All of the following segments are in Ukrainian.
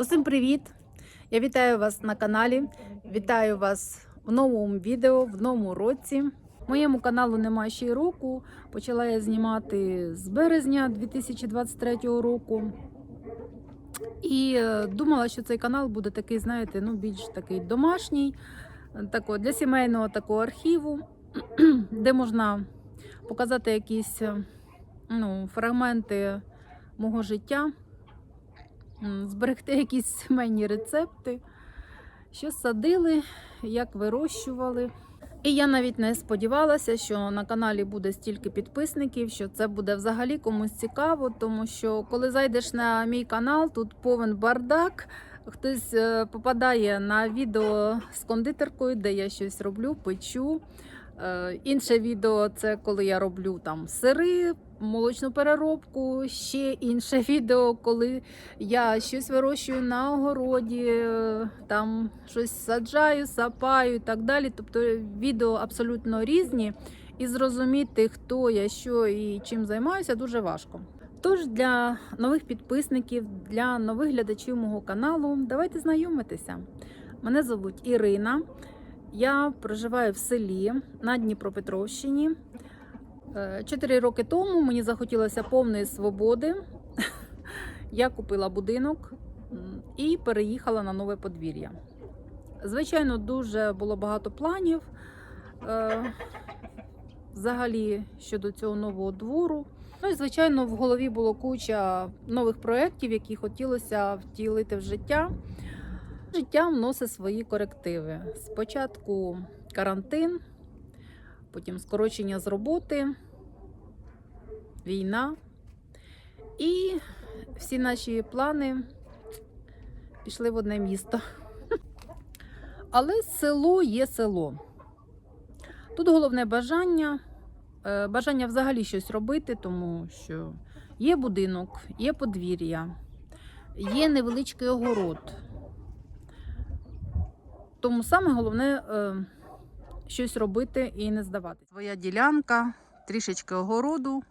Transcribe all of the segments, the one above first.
Усім привіт! Я вітаю вас на каналі. Вітаю вас в новому відео, в новому році. Моєму каналу немає ще й року. Почала я знімати з березня 2023 року. І е, думала, що цей канал буде такий, знаєте, ну більш такий домашній, такого, для сімейного такого архіву, де можна показати якісь е, ну, фрагменти мого життя. Зберегти якісь сімейні рецепти, що садили, як вирощували. І я навіть не сподівалася, що на каналі буде стільки підписників, що це буде взагалі комусь цікаво, тому що коли зайдеш на мій канал, тут повен бардак. Хтось е, попадає на відео з кондитеркою, де я щось роблю, печу. Е, Інше відео це коли я роблю там сири, молочну переробку. Ще інше відео, коли я щось вирощую на огороді, е, там щось саджаю, сапаю і так далі. Тобто відео абсолютно різні, і зрозуміти, хто я, що і чим займаюся, дуже важко. Тож для нових підписників, для нових глядачів мого каналу, давайте знайомитися. Мене звуть Ірина. Я проживаю в селі на Дніпропетровщині. Е, Чотири роки тому мені захотілося повної свободи. Я купила будинок і переїхала на нове подвір'я. Звичайно, дуже було багато планів е, взагалі щодо цього нового двору. Ну і звичайно, в голові було куча нових проєктів, які хотілося втілити в життя. Життя вносить свої корективи. Спочатку карантин, потім скорочення з роботи, війна. І всі наші плани пішли в одне місто. Але село є село. Тут головне бажання, е, бажання взагалі щось робити, тому що є будинок, є подвір'я, є невеличкий огород. Тому саме головне е, щось робити і не здавати. Твоя ділянка, трішечки огороду,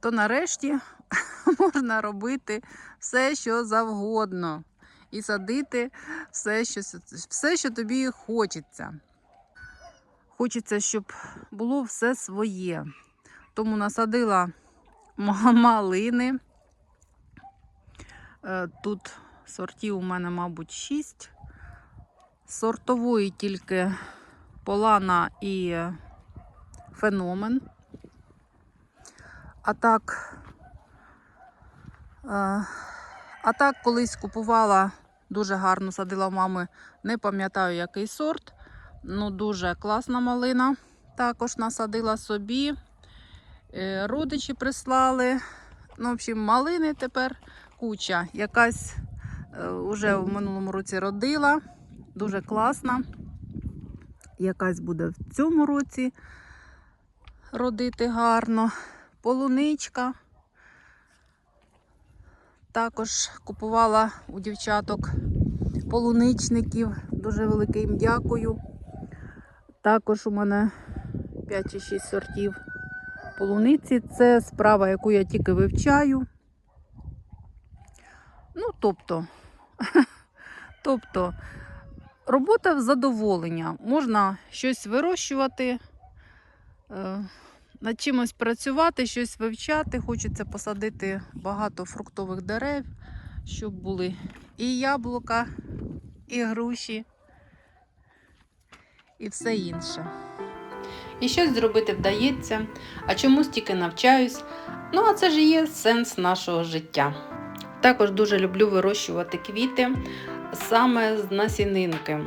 то нарешті можна робити все, що завгодно. І садити все, що, все, що тобі хочеться. Хочеться, щоб було все своє. Тому насадила малини. Е, Тут сортів у мене, мабуть, 6. Сортової тільки полана і феномен. А так, е, а так колись купувала дуже гарно садила в мами, не пам'ятаю який сорт. Ну, дуже класна малина. Також насадила собі. Е, Родичі прислали. Ну, в общем, малини тепер куча. Якась е, уже в минулому році родила. Дуже класна. Якась буде в цьому році родити гарно. Полуничка. Також купувала у дівчаток полуничників. Дуже велике їм дякую. Також у мене 5 чи 6 сортів полуниці. Це справа, яку я тільки вивчаю. Ну, тобто, тобто, робота в задоволення. Можна щось вирощувати, е, над чимось працювати, щось вивчати. Хочеться посадити багато фруктових дерев, щоб були і яблука, і груші, і все інше. І щось зробити вдається, а чомусь тільки навчаюсь. Ну, а це ж є сенс нашого життя. Також дуже люблю вирощувати квіти саме з насінинки.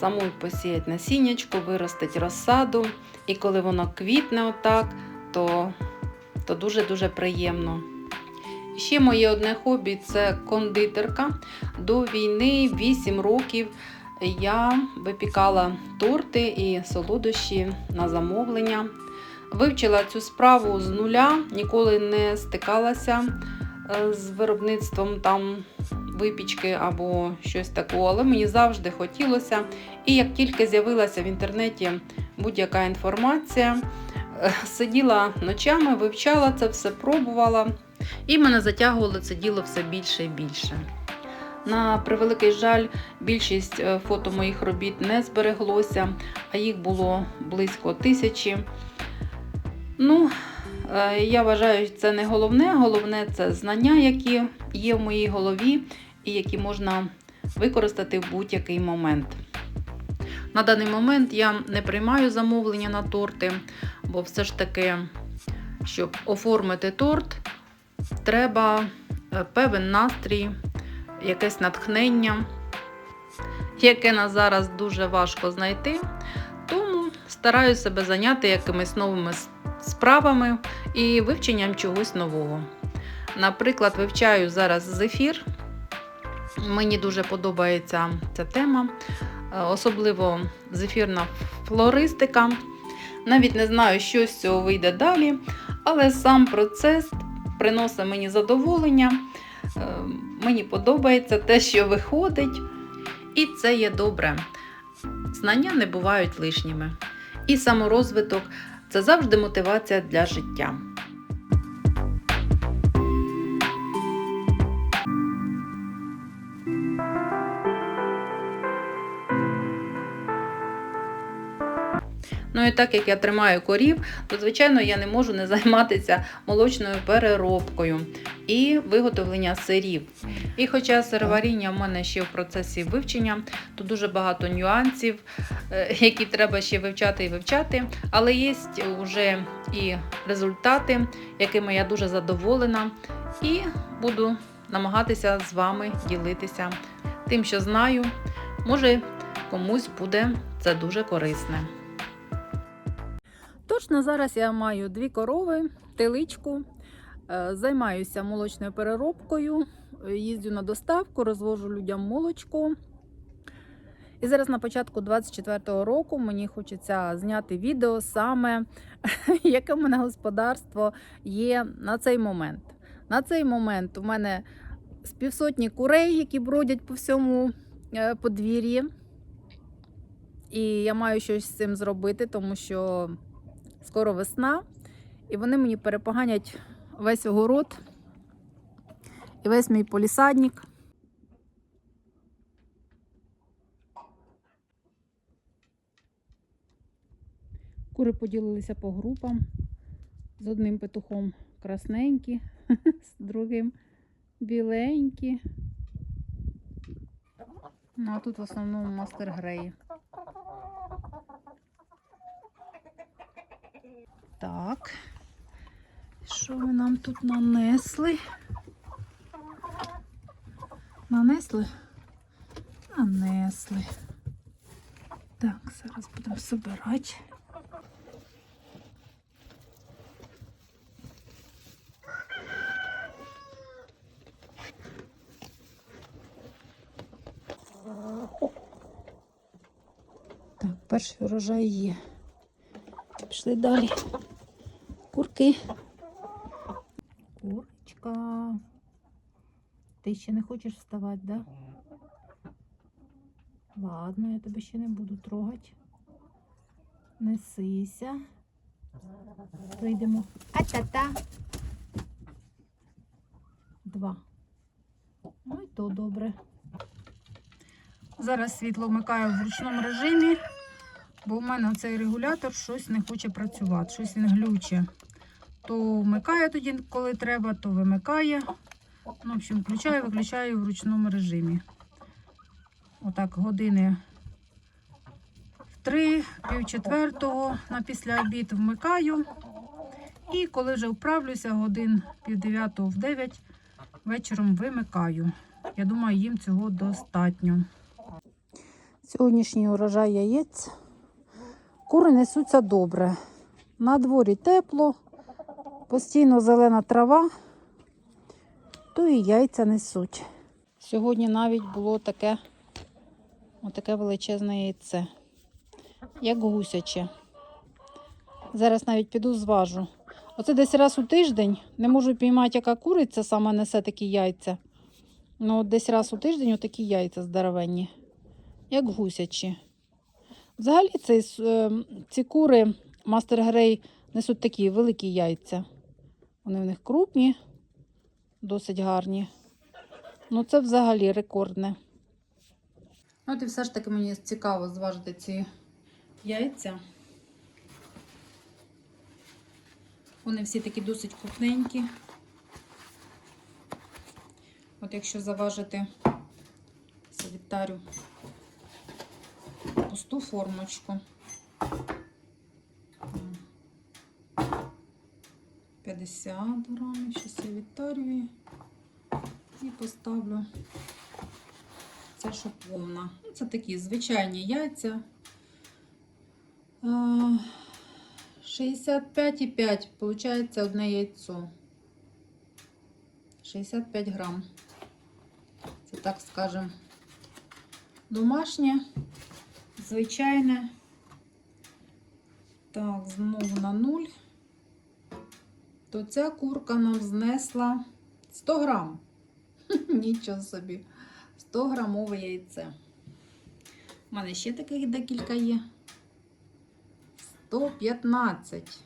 Самою посіять насіннячко, виростить розсаду, і коли воно квітне отак, то, то дуже-дуже приємно. Ще моє одне хобі це кондитерка. До війни 8 років я випікала торти і солодощі на замовлення. Вивчила цю справу з нуля, ніколи не стикалася е, з виробництвом там випічки або щось такого, але мені завжди хотілося. І як тільки з'явилася в інтернеті будь-яка інформація, е, сиділа ночами, вивчала це все, пробувала, і мене затягувало це діло все більше і більше. На превеликий жаль, більшість е, фото моїх робіт не збереглося, а їх було близько тисячі. Ну, е, я вважаю, це не головне. Головне це знання, які є в моїй голові і які можна використати в будь-який момент. На даний момент я не приймаю замовлення на торти, бо все ж таки, щоб оформити торт, треба е, певен настрій, якесь натхнення, яке на зараз дуже важко знайти. Тому стараюся себе зайняти якимись новими справами і вивченням чогось нового. Наприклад, вивчаю зараз зефір. Мені дуже подобається ця тема, е, особливо зефірна флористика. Навіть не знаю, що з цього вийде далі, але сам процес приносить мені задоволення. Е, Мені подобається те, що виходить, і це є добре. Знання не бувають лишніми. І саморозвиток це завжди мотивація для життя. Ну і так як я тримаю корів, то звичайно я не можу не займатися молочною переробкою і виготовлення сирів. І хоча сироваріння в мене ще в процесі вивчення, то дуже багато нюансів, е, які треба ще вивчати і вивчати. Але є вже і результати, якими я дуже задоволена, і буду намагатися з вами ділитися тим, що знаю. Може, комусь буде це дуже корисне. Точно зараз я маю дві корови, теличку, е, займаюся молочною переробкою, е, їздю на доставку, розвожу людям молочко. І зараз на початку 24-го року мені хочеться зняти відео саме, яке в мене господарство є на цей момент. На цей момент у мене з півсотні курей, які бродять по всьому е, подвір'ї. І я маю щось з цим зробити, тому що скоро весна, і вони мені перепоганять весь огород і весь мій полісадник. Кури поділилися по групам. З одним петухом красненькі, з другим біленькі. Ну, а тут в основному мастер греї. Так. Що ви нам тут нанесли? Нанесли? Нанесли. Так, зараз будемо збирати. Так, перший урожай є. Пішли далі. Курки. Курочка. Ти ще не хочеш вставати, да? Ладно, я тебе ще не буду трогати. Несися. Вийдемо. А-та-та. Два. Ну і то добре. Зараз світло вмикаю в ручному режимі, бо в мене цей регулятор щось не хоче працювати, щось він глюче. То вмикає тоді, коли треба, то вимикає. Ну, в общем, включаю, виключаю в ручному режимі. Отак, години в три, пів четвертого на після обід вмикаю. І коли вже вправлюся, годин пів дев'ятого в дев'ять вечором вимикаю. Я думаю, їм цього достатньо. Сьогоднішній урожай яєць. Кури несуться добре. На дворі тепло, постійно зелена трава, то і яйця несуть. Сьогодні навіть було таке, отаке величезне яйце, як гусяче. Зараз навіть піду зважу. Оце десь раз у тиждень не можу піймати, яка куриця саме несе такі яйця. Ну, десь раз у тиждень отакі яйця здоровенні як гусячі. Взагалі цей, е, ці кури Мастер Грей несуть такі великі яйця. Вони в них крупні, досить гарні. Ну, це взагалі рекордне. От і все ж таки мені цікаво зважити ці яйця. Вони всі такі досить крупненькі. От якщо заважити санітарю пусту формочку. 50 грамів, щось я відтарюю і поставлю це, що. Ну, Це такі звичайні яйця. Е, 65,5 виходить одне яйцо. 65 грам. Це так скажемо. Домашнє, звичайне. Так, знову на нуль. То ця курка нам знесла 100 грам. Нічого собі. 100 грамове яйце. У мене ще таких декілька є. 115.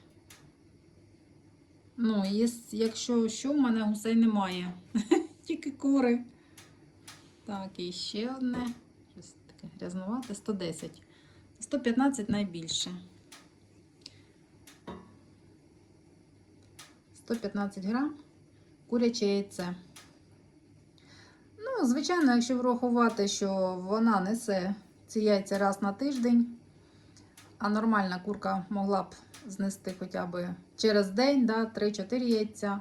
Ну, єс- якщо що, в мене гусей немає. Тільки кури. Так, і ще одне. Щось таке грязнувате. 110. 115 найбільше. 115 грам куряче яйце. Ну, звичайно, якщо врахувати, що вона несе ці яйця раз на тиждень, а нормальна курка могла б знести хоча б через день, да, 3-4 яйця,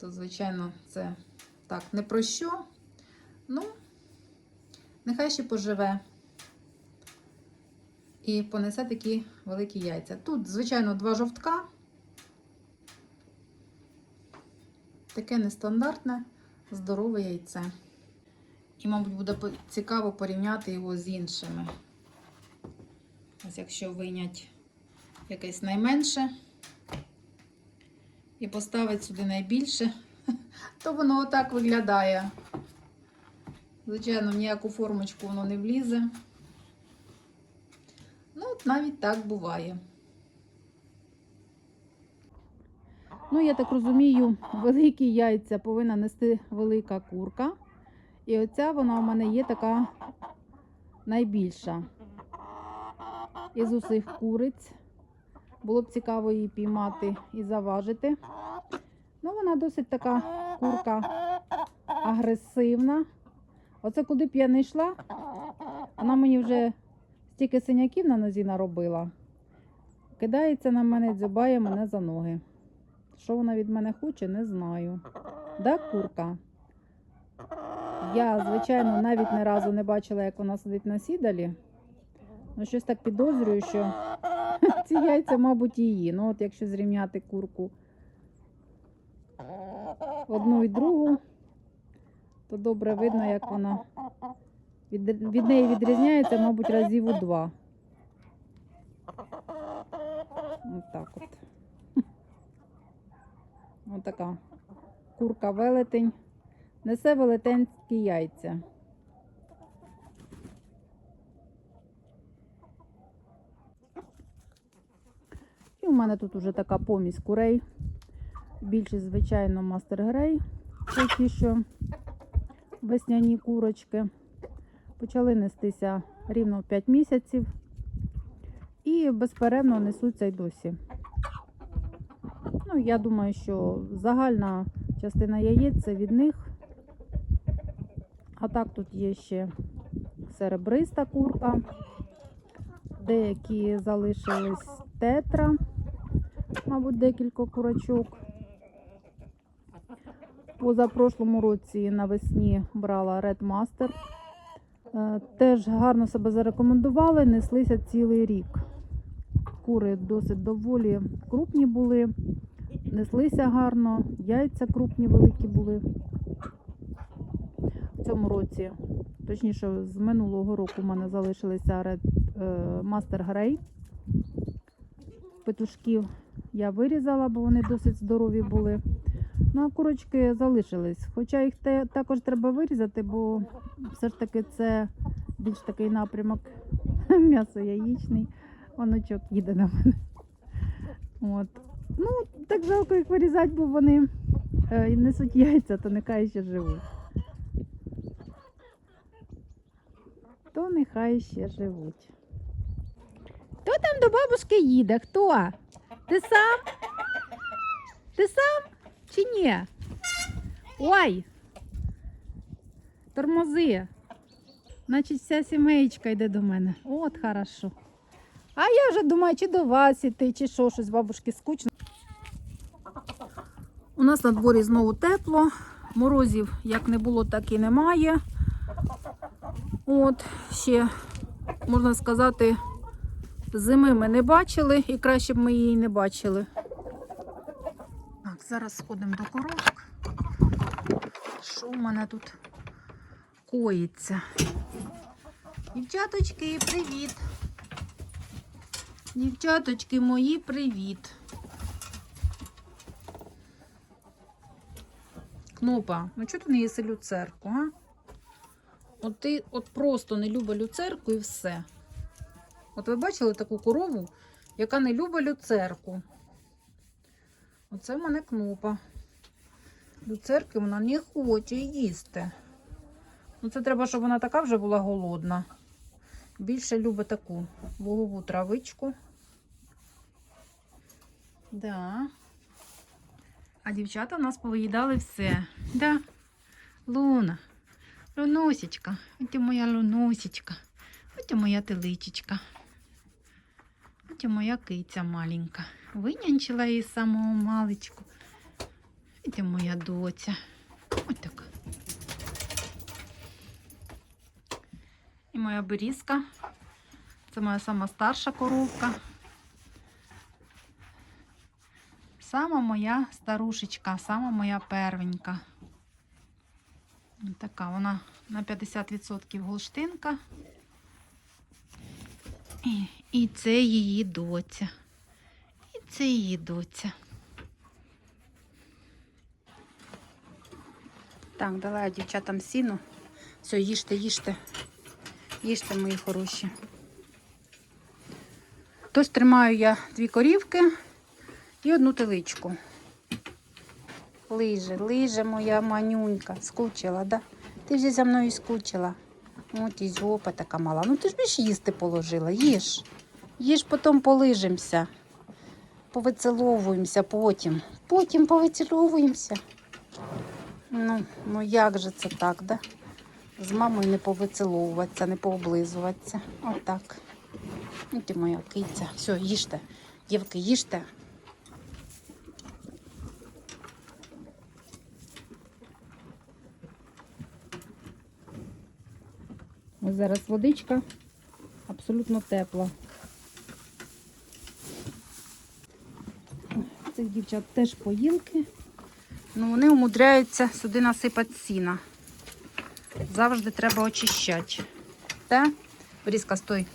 то, звичайно, це так не про що. Ну, нехай ще поживе і понесе такі великі яйця. Тут, звичайно, два жовтка. Таке нестандартне, здорове яйце. І, мабуть, буде цікаво порівняти його з іншими. Ось якщо вийнять якесь найменше і поставити сюди найбільше, то воно отак виглядає. Звичайно, в ніяку формочку воно не влізе. Ну, от навіть так буває. Ну, я так розумію, великі яйця повинна нести велика курка. І оця вона у мене є така найбільша. Із усіх куриць. Було б цікаво її піймати і заважити. Ну, вона досить така курка агресивна. Оце куди б я не йшла, вона мені вже стільки синяків на нозі наробила. Кидається на мене, дзюбає мене за ноги. Що вона від мене хоче, не знаю. Да, курка? Я, звичайно, навіть ні разу не бачила, як вона сидить на сідалі. Ну, щось так підозрюю, що ці яйця, мабуть, її. Ну, от якщо зрівняти курку одну і другу, то добре видно, як вона від, від неї відрізняється, мабуть, разів у два. От так от. Ось така курка велетень. Несе велетенські яйця. І у мене тут уже така помість курей. Більшість, звичайно, мастер грей. Ті, що весняні курочки. Почали нестися рівно в 5 місяців. І безперервно несуться й досі. Я думаю, що загальна частина яєць це від них. А так тут є ще серебриста курка. Деякі залишились тетра, мабуть, декілька курочок. Позапрошлому році навесні брала Red Master. Е, Теж гарно себе зарекомендували, неслися цілий рік. Кури досить доволі крупні були, неслися гарно, яйця крупні, великі були. В цьому році, точніше, з минулого року у мене залишилися Red Master Grey. Петушків я вирізала, бо вони досить здорові були. Ну, а курочки залишились. Хоча їх те, також треба вирізати, бо все ж таки це більш такий напрямок м'ясо яєчний. Онучок їде на мене. От. Ну, так жалко їх вирізати, бо вони е, несуть яйця, то нехай ще живуть. то нехай ще живуть. Хто там до бабушки їде? Хто? Ти сам? Ти сам чи ні? Ой! Тормози. Значить, вся сімейка йде до мене. От хорошо. А я вже думаю, чи до вас іти, чи що, щось бабушки скучно. Нас на дворі знову тепло. Морозів як не було, так і немає. От, ще, можна сказати, зими ми не бачили і краще б ми її не бачили. Так, зараз сходимо до коробок. Що в мене тут коїться? Дівчаточки, привіт! Дівчаточки мої, привіт! Кнопа, ну чого ти не їси люцерку, а? От ти от просто не любиш люцерку і все. От ви бачили таку корову, яка не любить люцерку. Оце в мене кнопа. Люцерки вона не хоче їсти. Ну, це треба, щоб вона така вже була голодна. Більше любить таку лугову травичку. Да. А дівчата в нас повиїдали все. Да. Луна. Лунусечка. Ось моя лунусечка. Ось моя теличечка. Ось моя киця маленька. Винянчила її самого маличку. Ось моя доця. Ось така. І моя берізка. Це моя сама старша коровка. Сама моя старушечка, сама моя первенька. Така вона на 50% голштинка. І, і це її доця. І це її доця. Так, дала я дівчатам сіну. Все, їжте, їжте. Їжте, мої хороші. Тож тримаю я дві корівки і одну теличку. Лиже, лиже моя манюнька. Скучила, да? Ти вже за мною скучила. От і жопа така мала. Ну ти ж більше їсти положила. Їж. Їж, потім полижемося. Повицеловуємося потім. Потім повицеловуємося. Ну, ну як же це так, да? З мамою не повицеловуватися, не пооблизуватися. Отак. Ну, ти моя киця. Все, їжте. Дівки, їжте. Ось зараз водичка абсолютно тепла. Цих дівчат теж поїлки. Ну, вони умудряються сюди насипати сіна. Завжди треба очищати. Та? Борізка, стой.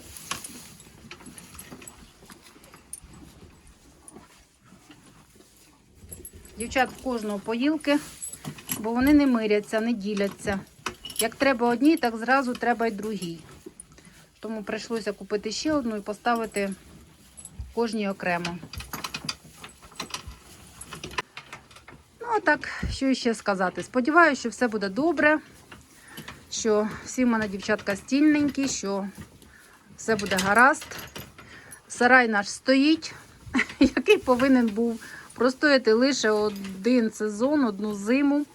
Дівчат в кожного поїлки, бо вони не миряться, не діляться. Як треба одній, так зразу треба й другій. Тому прийшлося купити ще одну і поставити кожній окремо. Ну, а так, що ще сказати? Сподіваюся, що все буде добре, що всі в мене дівчатка стільненькі, що все буде гаразд. Сарай наш стоїть, який повинен був простояти лише один сезон, одну зиму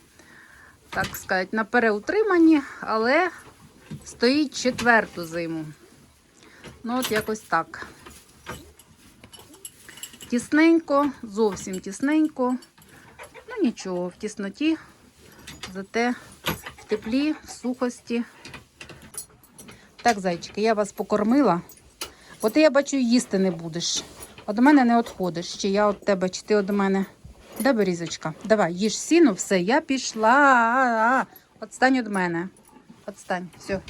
так сказати, на переутриманні, але стоїть четверту зиму. Ну, от якось так. Тісненько, зовсім тісненько. Ну нічого, в тісноті, зате в теплі, в сухості. Так, зайчики, я вас покормила. Бо ти, я бачу, їсти не будеш. От мене не відходиш. Чи я від тебе, чи ти від мене. Де Борізочка? Давай, їж сіну, все, я пішла. Отстань від мене. Отстань, все.